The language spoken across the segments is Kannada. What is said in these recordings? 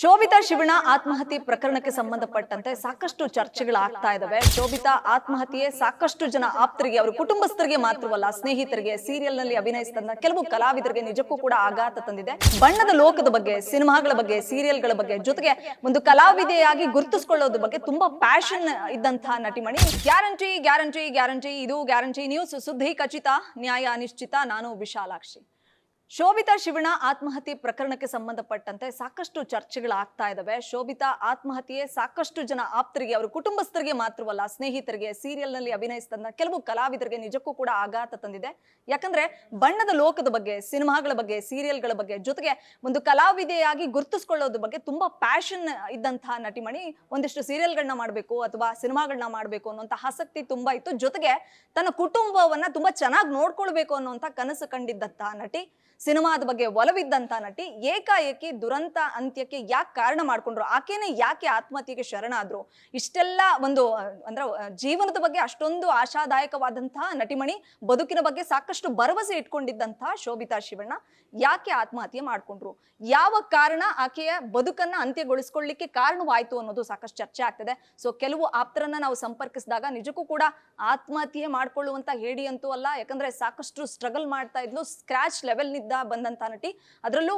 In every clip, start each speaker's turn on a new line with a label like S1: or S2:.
S1: ಶೋಭಿತಾ ಶಿವಣ್ಣ ಆತ್ಮಹತ್ಯೆ ಪ್ರಕರಣಕ್ಕೆ ಸಂಬಂಧಪಟ್ಟಂತೆ ಸಾಕಷ್ಟು ಚರ್ಚೆಗಳಾಗ್ತಾ ಇದಾವೆ. ಶೋಭಿತಾ ಆತ್ಮಹತ್ಯೆ ಸಾಕಷ್ಟು ಜನ ಆಪ್ತರಿಗೆ, ಅವರ ಕುಟುಂಬಸ್ಥರಿಗೆ ಮಾತ್ರವಲ್ಲ, ಸ್ನೇಹಿತರಿಗೆ ಸೀರಿಯಲ್ನಲ್ಲಿ ಅಭಿನಯಿಸಿದ ಕೆಲವು ಕಲಾವಿದರಿಗೆ ನಿಜಕ್ಕೂ ಕೂಡ ಆಘಾತ ತಂದಿದೆ. ಬಣ್ಣದ ಲೋಕದ ಬಗ್ಗೆ, ಸಿನಿಮಾಗಳ ಬಗ್ಗೆ, ಸೀರಿಯಲ್ಗಳ ಬಗ್ಗೆ ಜೊತೆಗೆ ಒಂದು ಕಲಾವಿದೆಯಾಗಿ ಗುರುತಿಸಿಕೊಳ್ಳೋದ್ರ ಬಗ್ಗೆ ತುಂಬಾ ಪ್ಯಾಷನ್ ಇದ್ದಂತಹ ನಟಿಮಣಿ. ಗ್ಯಾರಂಟಿ ಗ್ಯಾರಂಟಿ ಗ್ಯಾರಂಟಿ, ಇದು ಗ್ಯಾರಂಟಿ ನ್ಯೂಸ್ ಸುದ್ದಿ ಖಚಿತ, ನ್ಯಾಯ ನಿಶ್ಚಿತ, ನಾನು ವಿಶಾಲಾಕ್ಷಿ. ಶೋಭಿತಾ ಶಿವಣ ಆತ್ಮಹತ್ಯೆ ಪ್ರಕರಣಕ್ಕೆ ಸಂಬಂಧಪಟ್ಟಂತೆ ಸಾಕಷ್ಟು ಚರ್ಚೆಗಳಾಗ್ತಾ ಇದ್ದಾವೆ ಶೋಭಿತಾ ಆತ್ಮಹತ್ಯೆ ಸಾಕಷ್ಟು ಜನ ಆಪ್ತರಿಗೆ, ಅವರ ಕುಟುಂಬಸ್ಥರಿಗೆ ಮಾತ್ರವಲ್ಲ, ಸ್ನೇಹಿತರಿಗೆ ಸೀರಿಯಲ್ನಲ್ಲಿ ಅಭಿನಯಿಸಿದ ಕೆಲವು ಕಲಾವಿದರಿಗೆ ನಿಜಕ್ಕೂ ಕೂಡ ಆಘಾತ ತಂದಿದೆ. ಯಾಕಂದ್ರೆ ಬಣ್ಣದ ಲೋಕದ ಬಗ್ಗೆ, ಸಿನಿಮಾಗಳ ಬಗ್ಗೆ, ಸೀರಿಯಲ್ಗಳ ಬಗ್ಗೆ ಜೊತೆಗೆ ಒಂದು ಕಲಾವಿದೆಯಾಗಿ ಗುರುತಿಸ್ಕೊಳ್ಳೋದ್ರ ಬಗ್ಗೆ ತುಂಬಾ ಪ್ಯಾಷನ್ ಇದ್ದಂತಹ ನಟಿಮಣಿ ಒಂದಿಷ್ಟು ಸೀರಿಯಲ್ಗಳನ್ನ ಮಾಡಬೇಕು ಅಥವಾ ಸಿನಿಮಾಗಳನ್ನ ಮಾಡಬೇಕು ಅನ್ನುವಂಥ ಆಸಕ್ತಿ ತುಂಬಾ ಇತ್ತು. ಜೊತೆಗೆ ತನ್ನ ಕುಟುಂಬವನ್ನ ತುಂಬಾ ಚೆನ್ನಾಗಿ ನೋಡ್ಕೊಳ್ಬೇಕು ಅನ್ನೋಂಥ ಕನಸು ಕಂಡಿದ್ದಂತಹ ನಟಿ. ಸಿನಿಮಾದ ಬಗ್ಗೆ ಒಲವಿದ್ದಂತ ನಟಿ ಏಕಾಏಕಿ ದುರಂತ ಅಂತ್ಯಕ್ಕೆ ಯಾಕೆ ಕಾರಣ ಮಾಡ್ಕೊಂಡ್ರು? ಆಕೆನೇ ಯಾಕೆ ಆತ್ಮಹತ್ಯೆಗೆ ಶರಣಾದ್ರು? ಇಷ್ಟೆಲ್ಲ ಒಂದು, ಅಂದ್ರೆ ಜೀವನದ ಬಗ್ಗೆ ಅಷ್ಟೊಂದು ಆಶಾದಾಯಕವಾದಂತಹ ನಟಿಮಣಿ ಬದುಕಿನ ಬಗ್ಗೆ ಸಾಕಷ್ಟು ಭರವಸೆ ಇಟ್ಕೊಂಡಿದ್ದಂತಹ ಶೋಭಿತಾ ಶಿವಣ್ಣ ಯಾಕೆ ಆತ್ಮಹತ್ಯೆ ಮಾಡ್ಕೊಂಡ್ರು? ಯಾವ ಕಾರಣ ಆಕೆಯ ಬದುಕನ್ನ ಅಂತ್ಯಗೊಳಿಸ್ಕೊಳ್ಳಿಕ್ಕೆ ಕಾರಣವಾಯ್ತು ಅನ್ನೋದು ಸಾಕಷ್ಟು ಚರ್ಚೆ ಆಗ್ತದೆ. ಸೊ ಕೆಲವು ಆಪ್ತರನ್ನ ನಾವು ಸಂಪರ್ಕಿಸಿದಾಗ ನಿಜಕ್ಕೂ ಕೂಡ ಆತ್ಮಹತ್ಯೆ ಮಾಡ್ಕೊಳ್ಳುವಂತ ಹೇಡಿ ಅಂತೂ ಅಲ್ಲ, ಯಾಕಂದ್ರೆ ಸಾಕಷ್ಟು ಸ್ಟ್ರಗಲ್ ಮಾಡ್ತಾ ಇದ್ಲು ಸ್ಕ್ರಾಚ್ ಲೆವೆಲ್ ನಿಂದ ಬಂದಂತ ನಟಿ. ಅದರಲ್ಲೂ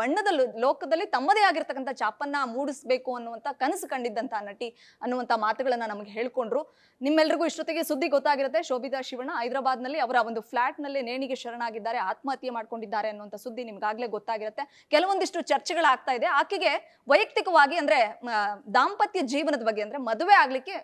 S1: ಬಣ್ಣದ ಲೋಕದಲ್ಲಿ ತಮ್ಮದೇ ಆಗಿರ್ತಕ್ಕಂಥ ಚಾಪನ್ನ ಮೂಡಿಸ್ಬೇಕು ಅನ್ನುವಂತ ಕನಸು ಕಂಡಿದ್ದಂತ ನಟಿ ಅನ್ನುವಂತ ಮಾತುಗಳನ್ನ ನಮಗೆ ಹೇಳ್ಕೊಂಡ್ರು. ನಿಮ್ಮೆಲ್ಲರಿಗೂ ಇಷ್ಟೊತ್ತಿಗೆ ಸುದ್ದಿ ಗೊತ್ತಾಗಿರುತ್ತೆ. ಶೋಭಿತಾ ಶಿವಣ್ಣ ಹೈದರಾಬಾದ್ನಲ್ಲಿ ಅವರ ಒಂದು ಫ್ಲಾಟ್ನಲ್ಲಿ ನೇಣಿಗೆ ಶರಣಾಗಿದ್ದಾರೆ, ಆತ್ಮಹತ್ಯೆ ಮಾಡ್ಕೊಂಡಿದ್ದಾರೆ ಅನ್ನುವಂಥ ಸುದ್ದಿ ನಿಮ್ಗಾಗ್ಲೇ ಗೊತ್ತಾಗಿರುತ್ತೆ. ಕೆಲವೊಂದಿಷ್ಟು ಚರ್ಚೆಗಳಾಗ್ತಾ ಇದೆ. ಆಕೆಗೆ ವೈಯಕ್ತಿಕವಾಗಿ ಅಂದ್ರೆ ದಾಂಪತ್ಯ ಜೀವನದ ಬಗ್ಗೆ ಅಂದ್ರೆ ಮದುವೆ ಆಗ್ಲಿಕ್ಕೆ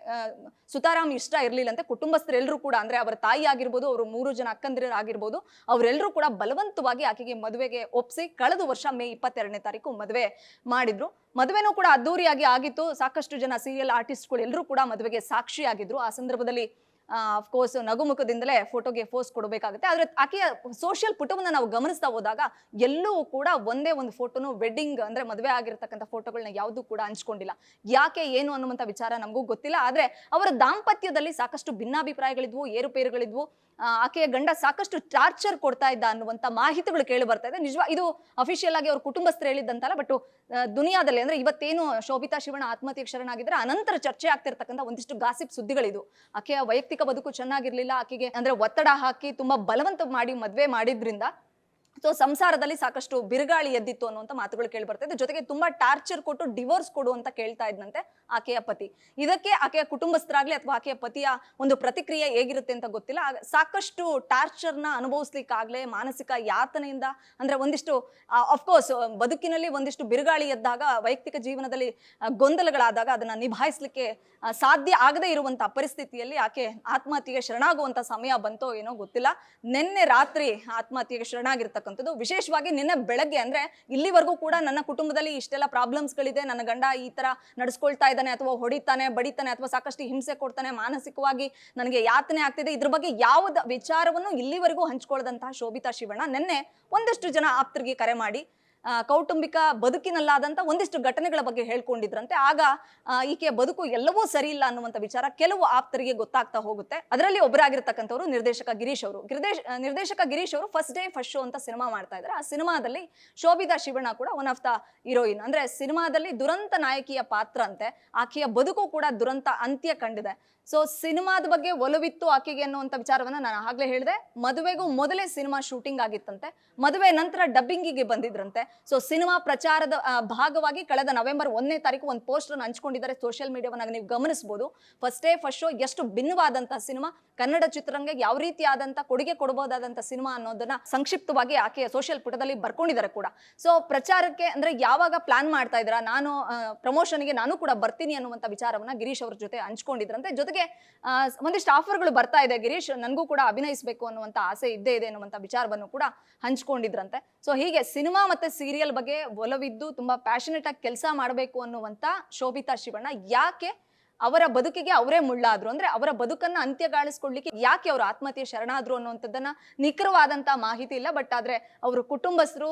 S1: ಸುತಾರಾಮ್ ಇಷ್ಟ ಇರ್ಲಿಲ್ಲಂತೆ ಕುಟುಂಬಸ್ಥರೆಲ್ಲರೂ ಕೂಡ ಅಂದ್ರೆ ಅವರ ತಾಯಿ ಆಗಿರ್ಬೋದು ಅವರು ಮೂರು ಜನ ಅಕ್ಕಂದಿರ ಆಗಿರ್ಬೋದು ಅವರೆಲ್ಲರೂ ಕೂಡ ಬಲವಂತವಾಗಿ ಆಕೆಗೆ ಮದುವೆಗೆ ಒಪ್ಸಿ ಕಳೆದ ವರ್ಷ ಮೇ ಇಪ್ಪತ್ತೆರಡನೇ ತಾರೀಕು ಮದುವೆ ಮಾಡಿದ್ರು. ಮದುವೆನೂ ಕೂಡ ಅದ್ದೂರಿಯಾಗಿ ಆಗಿತ್ತು. ಸಾಕಷ್ಟು ಜನ ಸೀರಿಯಲ್ ಆರ್ಟಿಸ್ಟ್ಗಳು ಎಲ್ಲರೂ ಕೂಡ ಮದುವೆಗೆ ಸಾಕ್ಷಿಯಾಗಿದ್ರು. ಆ ಸಂದರ್ಭದಲ್ಲಿ ಅಫ್ಕೋರ್ಸ್ ನಗುಮುಖದಿಂದಲೇ ಫೋಟೋಗೆ ಫೋಸ್ ಕೊಡಬೇಕಾಗುತ್ತೆ. ಆದ್ರೆ ಆಕೆಯ ಸೋಷಿಯಲ್ ಪುಟವನ್ನ ನಾವು ಗಮನಿಸ್ತಾ ಹೋದಾಗ ಎಲ್ಲೂ ಕೂಡ ಒಂದೇ ಒಂದು ಫೋಟೋನು ವೆಡ್ಡಿಂಗ್ ಅಂದ್ರೆ ಮದುವೆ ಆಗಿರ್ತಕ್ಕಂಥ ಫೋಟೋಗಳನ್ನ ಯಾವುದು ಕೂಡ ಹಂಚ್ಕೊಂಡಿಲ್ಲ. ಯಾಕೆ, ಏನು ಅನ್ನುವಂಥ ವಿಚಾರ ನಮಗೂ ಗೊತ್ತಿಲ್ಲ. ಆದ್ರೆ ಅವರ ದಾಂಪತ್ಯದಲ್ಲಿ ಸಾಕಷ್ಟು ಭಿನ್ನಾಭಿಪ್ರಾಯಗಳಿದ್ವು, ಏರುಪೇರುಗಳಿದ್ವು. ಆಕೆಯ ಗಂಡ ಸಾಕಷ್ಟು ಟಾರ್ಚರ್ ಕೊಡ್ತಾ ಇದ್ದ ಅನ್ನುವಂಥ ಮಾಹಿತಿಗಳು ಕೇಳಿ ಬರ್ತಾ ಇದೆ. ನಿಜವಾ ಇದು ಅಫಿಷಿಯಲ್ ಆಗಿ ಅವ್ರ ಕುಟುಂಬಸ್ಥರು ಹೇಳಿದ್ದಂತಲ್ಲ ಬಟ್ ದುನಿಯಾದಲ್ಲಿ ಅಂದ್ರೆ ಇವತ್ತೇನು ಶೋಭಿತಾ ಶಿವಣ ಆತ್ಮಹತ್ಯೆಗೆ ಶರಣಾಗಿದ್ರೆ ಅನಂತರ ಚರ್ಚೆ ಆಗ್ತಿರ್ತಕ್ಕಂಥ ಒಂದಿಷ್ಟು ಗಾಸಿಪ್ ಸುದ್ದಿಗಳಿದು. ಆಕೆಯ ವೈಯಕ್ತಿಕ ಬದುಕು ಚೆನ್ನಾಗಿರ್ಲಿಲ್ಲ, ಆಕೆಗೆ ಅಂದ್ರೆ ಒತ್ತಡ ಹಾಕಿ ತುಂಬಾ ಬಲವಂತ ಮಾಡಿ ಮದ್ವೆ ಮಾಡಿದ್ರಿಂದ ಸೊ ಸಂಸಾರದಲ್ಲಿ ಸಾಕಷ್ಟು ಬಿರುಗಾಳಿ ಎದ್ದಿತ್ತು ಅನ್ನುವಂಥ ಮಾತುಗಳು ಕೇಳಿ ಬರ್ತಾ ಇದೆ. ಜೊತೆಗೆ ತುಂಬಾ ಟಾರ್ಚರ್ ಕೊಟ್ಟು ಡಿವೋರ್ಸ್ ಕೊಡು ಅಂತ ಕೇಳ್ತಾ ಇದ್ನಂತೆ ಆಕೆಯ ಪತಿ. ಇದಕ್ಕೆ ಆಕೆಯ ಕುಟುಂಬಸ್ಥರಾಗ್ಲಿ ಅಥವಾ ಆಕೆಯ ಪತಿಯ ಒಂದು ಪ್ರತಿಕ್ರಿಯೆ ಹೇಗಿರುತ್ತೆ ಅಂತ ಗೊತ್ತಿಲ್ಲ. ಸಾಕಷ್ಟು ಸಾಕಷ್ಟು ಟಾರ್ಚರ್ನ ಅನುಭವಿಸ್ಲಿಕ್ಕಾಗ್ಲೇ ಮಾನಸಿಕ ಯಾತನೆಯಿಂದ ಅಂದ್ರೆ ಒಂದಿಷ್ಟು ಅಫ್ಕೋರ್ಸ್ ಬದುಕಿನಲ್ಲಿ ಒಂದಿಷ್ಟು ಬಿರುಗಾಳಿ ಎದ್ದಾಗ, ವೈಯಕ್ತಿಕ ಜೀವನದಲ್ಲಿ ಗೊಂದಲಗಳಾದಾಗ ಅದನ್ನ ನಿಭಾಯಿಸ್ಲಿಕ್ಕೆ ಸಾಧ್ಯ ಆಗದೇ ಇರುವಂತಹ ಪರಿಸ್ಥಿತಿಯಲ್ಲಿ ಆಕೆ ಆತ್ಮಹತ್ಯೆಗೆ ಶರಣಾಗುವಂತ ಸಮಯ ಬಂತೋ ಏನೋ ಗೊತ್ತಿಲ್ಲ. ನಿನ್ನೆ ರಾತ್ರಿ ಆತ್ಮಹತ್ಯೆಗೆ ಶರಣಾಗಿರ್ತಕ್ಕಂಥದ್ದು ವಿಶೇಷವಾಗಿ ನಿನ್ನೆ ಬೆಳಗ್ಗೆ ಅಂದ್ರೆ ಇಲ್ಲಿವರೆಗೂ ಕೂಡ ನನ್ನ ಕುಟುಂಬದಲ್ಲಿ ಇಷ್ಟೆಲ್ಲ ಪ್ರಾಬ್ಲಮ್ಸ್ಗಳಿದೆ ನನ್ನ ಗಂಡ ಈ ತರ ನಡೆಸ್ಕೊಳ್ತಾ ಇದ್ದಾನೆ ಅಥವಾ ಹೊಡಿತಾನೆ, ಬಡಿತಾನೆ ಅಥವಾ ಸಾಕಷ್ಟು ಹಿಂಸೆ ಕೊಡ್ತಾನೆ. ಮಾನಸಿಕವಾಗಿ ನನಗೆ ಯಾತನೆ ಆಗ್ತಿದೆ. ಇದ್ರ ಬಗ್ಗೆ ಯಾವ್ದು ವಿಚಾರವನ್ನು ಇಲ್ಲಿವರೆಗೂ ಹಂಚ್ಕೊಳ್ಳದಂತಹ ಶೋಭಿತಾ ಶಿವಣ್ಣ ನಿನ್ನೆ ಒಂದಷ್ಟು ಜನ ಆಪ್ತರಿಗೆ ಕರೆ ಮಾಡಿ ಕೌಟುಂಬಿಕ ಬದುಕಿನಲ್ಲಾದಂಥ ಒಂದಿಷ್ಟು ಘಟನೆಗಳ ಬಗ್ಗೆ ಹೇಳ್ಕೊಂಡಿದ್ರಂತೆ. ಆಗ ಈಕೆಯ ಬದುಕು ಎಲ್ಲವೂ ಸರಿ ಇಲ್ಲ ಅನ್ನುವಂಥ ವಿಚಾರ ಕೆಲವು ಆಪ್ತರಿಗೆ ಗೊತ್ತಾಗ್ತಾ ಹೋಗುತ್ತೆ. ಅದರಲ್ಲಿ ಒಬ್ಬರಾಗಿರ್ತಕ್ಕಂಥವ್ರು ನಿರ್ದೇಶಕ ಗಿರೀಶ್ ಅವರು. ಗಿರ್ದೇಶ್ ನಿರ್ದೇಶಕ ಗಿರೀಶ್ ಅವರು ಫಸ್ಟ್ ಡೇ ಫಸ್ಟ್ ಶೋ ಅಂತ ಸಿನಿಮಾ ಮಾಡ್ತಾ ಇದ್ದಾರೆ. ಆ ಸಿನಿಮಾದಲ್ಲಿ ಶೋಭಿತಾ ಶಿವಣ್ಣ ಕೂಡ ಒನ್ ಆಫ್ ದ ಹೀರೋಯಿನ್ ಅಂದ್ರೆ ಸಿನಿಮಾದಲ್ಲಿ ದುರಂತ ನಾಯಕಿಯ ಪಾತ್ರ ಅಂತೆ ಆಕೆಯ ಬದುಕು ಕೂಡ ದುರಂತ ಅಂತ್ಯ ಕಂಡಿದೆ. ಸೊ ಸಿನಿಮಾದ ಬಗ್ಗೆ ಒಲವಿತ್ತು ಆಕೆಗೆ ಅನ್ನುವಂಥ ವಿಚಾರವನ್ನ ನಾನು ಆಗ್ಲೇ ಹೇಳಿದೆ. ಮದುವೆಗೂ ಮೊದಲೇ ಸಿನಿಮಾ ಶೂಟಿಂಗ್ ಆಗಿತ್ತಂತೆ. ಮದುವೆ ನಂತರ ಡಬ್ಬಿಂಗಿಗೆ ಬಂದಿದ್ರಂತೆ. ಸೊ ಸಿನಿಮಾ ಪ್ರಚಾರದ ಭಾಗವಾಗಿ ಕಳೆದ ನವೆಂಬರ್ ಒಂದನೇ ತಾರೀಕು ಒಂದು ಪೋಸ್ಟರ್ ಹಂಚ್ಕೊಂಡಿದ್ದಾರೆ ಸೋಷಿಯಲ್ ಮೀಡಿಯಾವನ್ನ ನೀವು ಗಮನಿಸಬಹುದು ಫಸ್ಟ್ ಡೇ ಫಸ್ಟ್ ಶೋ ಎಷ್ಟು ಭಿನ್ನವಾದಂತಹ ಸಿನಿಮಾ ಕನ್ನಡ ಚಿತ್ರರಂಗಕ್ಕೆ ಯಾವ ರೀತಿಯಾದಂತಹ ಕೊಡುಗೆ ಕೊಡಬಹುದಾದಂತಹ ಸಿನಿಮಾ ಅನ್ನೋದನ್ನ ಸಂಕ್ಷಿಪ್ತವಾಗಿ ಆಕೆಯ ಸೋಷಿಯಲ್ ಪುಟದಲ್ಲಿ ಬರ್ಕೊಂಡಿದ್ದಾರೆ ಕೂಡ. ಸೊ ಪ್ರಚಾರಕ್ಕೆ ಅಂದ್ರೆ ಯಾವಾಗ ಪ್ಲಾನ್ ಮಾಡ್ತಾ ಇದ್ರ ನಾನು ಪ್ರಮೋಷನ್ಗೆ ನಾನು ಕೂಡ ಬರ್ತೀನಿ ಅನ್ನುವಂಥ ವಿಚಾರವನ್ನ ಗಿರೀಶ್ ಅವ್ರ ಜೊತೆ ಹಂಚ್ಕೊಂಡಿದ್ರಂತೆ. ಜೊತೆಗೆ ಒಂದಿಷ್ಟು ಆಫರ್ಗಳು ಬರ್ತಾ ಇದೆ ಗಿರೀಶ್, ನನಗೂ ಕೂಡ ಅಭಿನಯಿಸಬೇಕು ಅನ್ನುವಂಥ ಆಸೆ ಇದ್ದೇ ಇದೆ ಅನ್ನುವಂಥ ವಿಚಾರವನ್ನು ಕೂಡ ಹಂಚ್ಕೊಂಡಿದ್ರಂತೆ. ಸೊ ಹೀಗೆ ಸಿನಿಮಾ ಮತ್ತೆ ಸೀರಿಯಲ್ ಬಗ್ಗೆ ಒಲವಿದ್ದು ತುಂಬಾ ಪ್ಯಾಷನೆಟ್ ಆಗಿ ಕೆಲಸ ಮಾಡಬೇಕು ಅನ್ನುವಂತ ಶೋಭಿತಾ ಶಿವಣ್ಣ ಯಾಕೆ ಅವರ ಬದುಕಿಗೆ ಅವರೇ ಮುಳ್ಳಾದ್ರು? ಅಂದ್ರೆ ಅವರ ಬದುಕನ್ನ ಅಂತ್ಯಗಾಳಿಸ್ಕೊಳ್ಳಿಕ್ಕೆ ಯಾಕೆ ಅವರು ಆತ್ಮಹತ್ಯೆ ಶರಣಾದ್ರು ಅನ್ನುವಂಥದ್ದನ್ನ ನಿಖರವಾದಂತ ಮಾಹಿತಿ ಇಲ್ಲ. ಬಟ್ ಆದ್ರೆ ಅವರು ಕುಟುಂಬಸ್ಥರು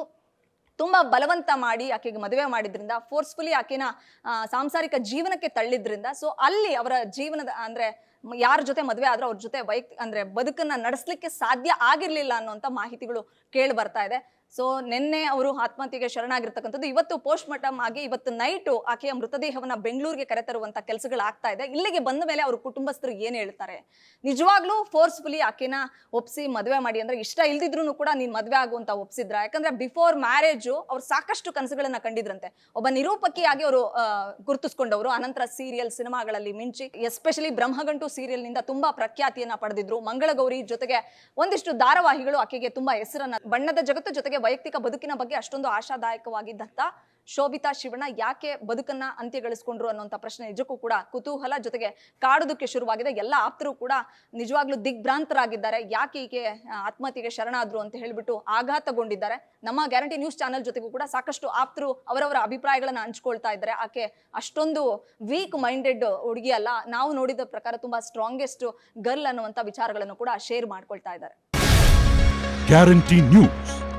S1: ತುಂಬಾ ಬಲವಂತ ಮಾಡಿ ಆಕೆಗೆ ಮದುವೆ ಮಾಡಿದ್ರಿಂದ ಫೋರ್ಸ್ಫುಲಿ ಆಕೆನ ಸಾಂಸಾರಿಕ ಜೀವನಕ್ಕೆ ತಳ್ಳಿದ್ರಿಂದ ಸೊ ಅಲ್ಲಿ ಅವರ ಜೀವನದ, ಅಂದ್ರೆ ಯಾರ ಜೊತೆ ಮದುವೆ ಆದ್ರೂ ಅವ್ರ ಜೊತೆ ವೈಯಕ್ತಿಕ ಅಂದ್ರೆ ಬದುಕನ್ನ ನಡೆಸಲಿಕ್ಕೆ ಸಾಧ್ಯ ಆಗಿರ್ಲಿಲ್ಲ ಅನ್ನುವಂಥ ಮಾಹಿತಿಗಳು ಕೇಳಿ ಬರ್ತಾ ಇದೆ. ಸೊ ನಿನ್ನೆ ಅವರು ಆತ್ಮಹತ್ಯೆಗೆ ಶರಣಾಗಿರ್ತಕ್ಕಂಥದ್ದು. ಇವತ್ತು ಪೋಸ್ಟ್ ಮಾರ್ಟಮ್ ಆಗಿ ಇವತ್ತು ನೈಟು ಆಕೆಯ ಮೃತದೇಹವನ್ನ ಬೆಂಗಳೂರಿಗೆ ಕರೆತರುವಂತ ಕೆಲಸಗಳು ಆಗ್ತಾ ಇದೆ. ಇಲ್ಲಿಗೆ ಬಂದ ಮೇಲೆ ಅವ್ರ ಕುಟುಂಬಸ್ಥರು ಏನ್ ಹೇಳ್ತಾರೆ? ನಿಜವಾಗ್ಲೂ ಫೋರ್ಸ್ಫುಲಿ ಆಕೆನ ಒಪ್ಸಿ ಮದುವೆ ಮಾಡಿ ಅಂದ್ರೆ ಇಷ್ಟ ಇಲ್ದಿದ್ರು ಕೂಡ ನೀನ್ ಮದುವೆ ಆಗುವಂತ ಒಪ್ಸಿದ್ರ. ಯಾಕಂದ್ರೆ ಬಿಫೋರ್ ಮ್ಯಾರೇಜು ಅವ್ರು ಸಾಕಷ್ಟು ಕನಸುಗಳನ್ನ ಕಂಡಿದ್ರಂತೆ. ಒಬ್ಬ ನಿರೂಪಕಿಯಾಗಿ ಅವರು ಗುರುತಿಸ್ಕೊಂಡವರು. ಅನಂತರ ಸೀರಿಯಲ್ ಸಿನಿಮಾಗಳಲ್ಲಿ ಮಿಂಚಿ ಎಸ್ಪೆಷಲಿ ಬ್ರಹ್ಮಗಂಟು ಸೀರಿಯಲ್ನಿಂದ ತುಂಬಾ ಪ್ರಖ್ಯಾತಿಯನ್ನ ಪಡೆದಿದ್ರು. ಮಂಗಳಗೌರಿ ಜೊತೆಗೆ ಒಂದಿಷ್ಟು ಧಾರಾವಾಹಿಗಳು ಆಕೆಗೆ ತುಂಬಾ ಹೆಸರನ್ನ, ಬಣ್ಣದ ಜಗತ್ತು ಜೊತೆಗೆ ವೈಯಕ್ತಿಕ ಬದುಕಿನ ಬಗ್ಗೆ ಅಷ್ಟೊಂದು ಆಶಾದಾಯಕವಾಗಿದ್ದಂತ ಶೋಭಿತಾ ಶಿವಣ್ಣ ಯಾಕೆ ಬದುಕನ್ನ ಅಂತ್ಯಗೊಳಿಸ್ಕೊಂಡ್ರು ಅನ್ನುವಂಥ ಪ್ರಶ್ನೆ ನಿಜಕ್ಕೂ ಕೂಡ ಕುತೂಹಲ ಜೊತೆಗೆ ಕಾಡೋದಕ್ಕೆ ಶುರುವಾಗಿದೆ. ಎಲ್ಲ ಆಪ್ತರು ಕೂಡ ನಿಜವಾಗ್ಲೂ ದಿಗ್ಭ್ರಾಂತರಾಗಿದ್ದಾರೆ. ಯಾಕೆ ಆ, ಆತ್ಮಹತ್ಯೆಗೆ ಶರಣಾದ್ರು ಅಂತ ಹೇಳ್ಬಿಟ್ಟು ಆಘಾತಗೊಂಡಿದ್ದಾರೆ. ನಮ್ಮ ಗ್ಯಾರಂಟಿ ನ್ಯೂಸ್ ಚಾನೆಲ್ ಜೊತೆಗೂ ಕೂಡ ಸಾಕಷ್ಟು ಆಪ್ತರು ಅವರವರ ಅಭಿಪ್ರಾಯಗಳನ್ನ ಹಂಚ್ಕೊಳ್ತಾ ಇದ್ದಾರೆ. ಆಕೆ ಅಷ್ಟೊಂದು ವೀಕ್ ಮೈಂಡೆಡ್ ಹುಡುಗಿ ಅಲ್ಲ. ನಾವು ನೋಡಿದ ಪ್ರಕಾರ ತುಂಬಾ ಸ್ಟ್ರಾಂಗೆಸ್ಟ್ ಗರ್ಲ್ ಅನ್ನುವಂಥ ವಿಚಾರಗಳನ್ನು ಕೂಡ ಶೇರ್ ಮಾಡ್ಕೊಳ್ತಾ ಇದ್ದಾರೆ.
S2: Guarantee news